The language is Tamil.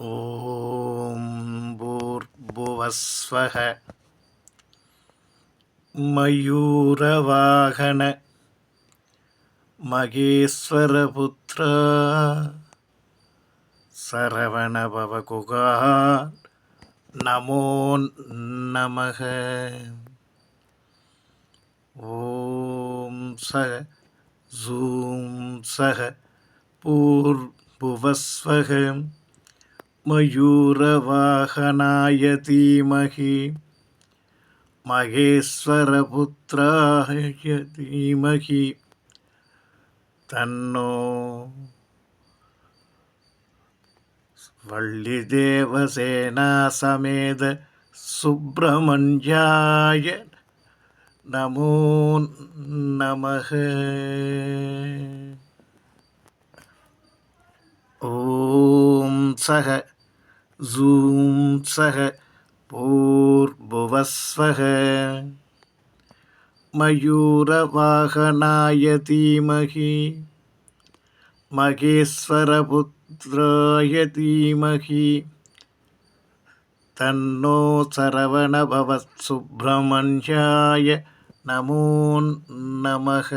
ॐ भूर्भुवस्वः मयूरवाहन महेश्वरपुत्र சரவணபவகுகா நமோ நமக ஓம் சக ஜூம் சக பூர்புவஸ்வகம் मयूरवाहनाय धीमहि महेश्वरपुत्राय धीमहि तन्नो वल्लिदेवसेनासमेत सुब्रह्मण्याय नमो नमः सह जूं सह पूर्भुवस्वः मयूरवाहनाय धीमहि महेश्वरपुत्राय धीमहि तन्नो सरवणभवत्सुब्रह्मण्याय नमो नमः